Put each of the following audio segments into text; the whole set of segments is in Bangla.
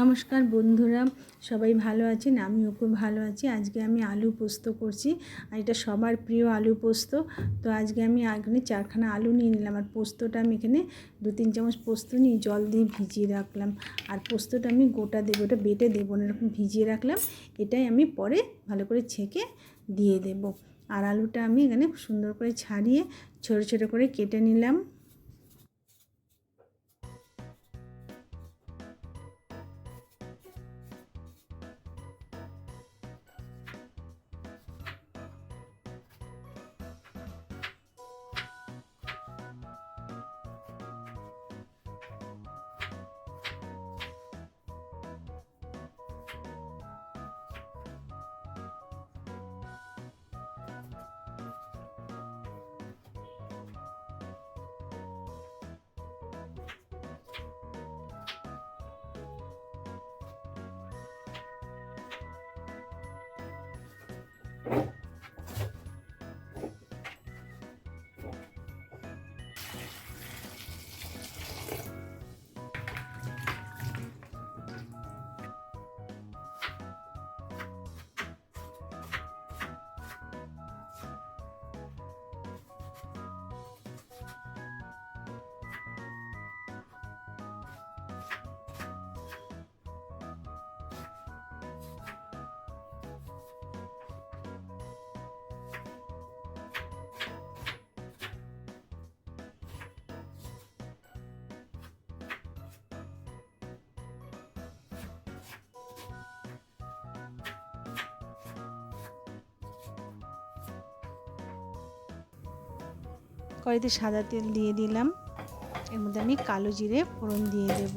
নমস্কার বন্ধুরা, সবাই ভালো আছেন? আমিও খুব ভালো আছি। আজকে আমি আলু পোস্ত করছি, আর এটা সবার প্রিয় আলু পোস্ত। তো আজকে আমি এখানে চারখানা আলু নিয়ে নিলাম, আর পোস্তটা আমি এখানে দু তিন চামচ পোস্ত নিয়ে জল দিয়ে ভিজিয়ে রাখলাম। আর পোস্তটা আমি গোটা দেবো, ওটা বেটে দেবো না এরকম ভিজিয়ে রাখলাম। এটাই আমি পরে ভালো করে ছেঁকে দিয়ে দেব। আর আলুটা আমি এখানে সুন্দর করে ছাড়িয়ে ছোটো ছোটো করে কেটে নিলাম। কড়াইতে সাদা তেল দিয়ে দিলাম। এর মধ্যে আমি কালো জিরে ফোড়ন দিয়ে দেব।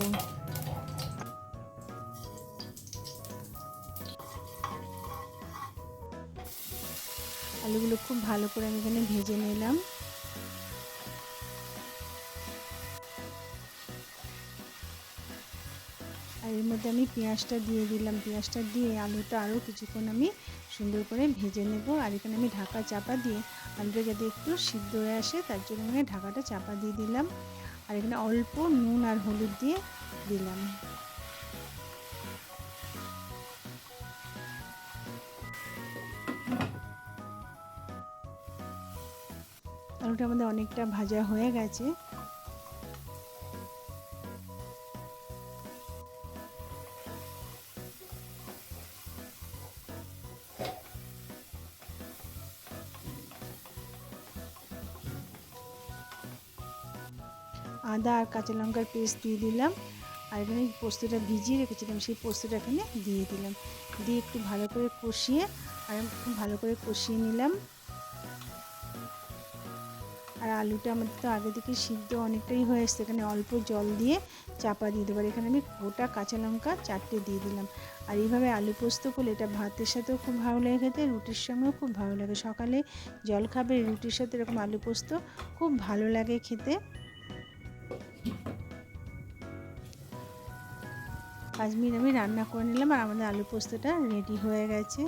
আলুগুলো খুব ভালো করে আমি এখানে ভেজে নিলাম। আর এর মধ্যে আমি পেঁয়াজটা দিয়ে দিলাম। পেঁয়াজটা দিয়ে আলুটা আরও কিছুক্ষণ আমি সুন্দর করে ভেজে নেব। আর এখানে আমি ঢাকা চাপা দিয়ে আলুটা যাতে একটু সিদ্ধ হয়ে আসে, তার জন্য আমি ঢাকাটা চাপা দিয়ে দিলাম। আর এখানে অল্প নুন আর হলুদ দিয়ে দিলাম। আলুটা আমাদের অনেকটা ভাজা হয়ে গেছে। আদা আর কাঁচা লঙ্কার পেস্ট দিয়ে দিলাম। আর এখানে পোস্তটা ভিজিয়ে রেখেছিলাম, সেই পোস্তটা এখানে দিয়ে দিলাম। দিয়ে একটু ভালো করে কষিয়ে, আর খুব ভালো করে কষিয়ে নিলাম। আর আলুটা আমাদের তো আগে থেকে সিদ্ধ অনেকটাই হয়ে এসছে, এখানে অল্প জল দিয়ে চাপা দিয়ে দেবো। আর এখানে আমি গোটা কাঁচা লঙ্কা চারটে দিয়ে দিলাম। আর এইভাবে আলু পোস্ত করলে এটা ভাতের সাথেও খুব ভালো লাগে খেতে রুটির সঙ্গেও খুব ভালো লাগে। সকালে জল খাবে, রুটির সাথে এরকম আলু পোস্ত খুব ভালো লাগে খেতে। পাঁচ মিনিট আমি রান্না করে নিলাম আর আমাদের আলু পোস্তটা রেডি হয়ে গেছে।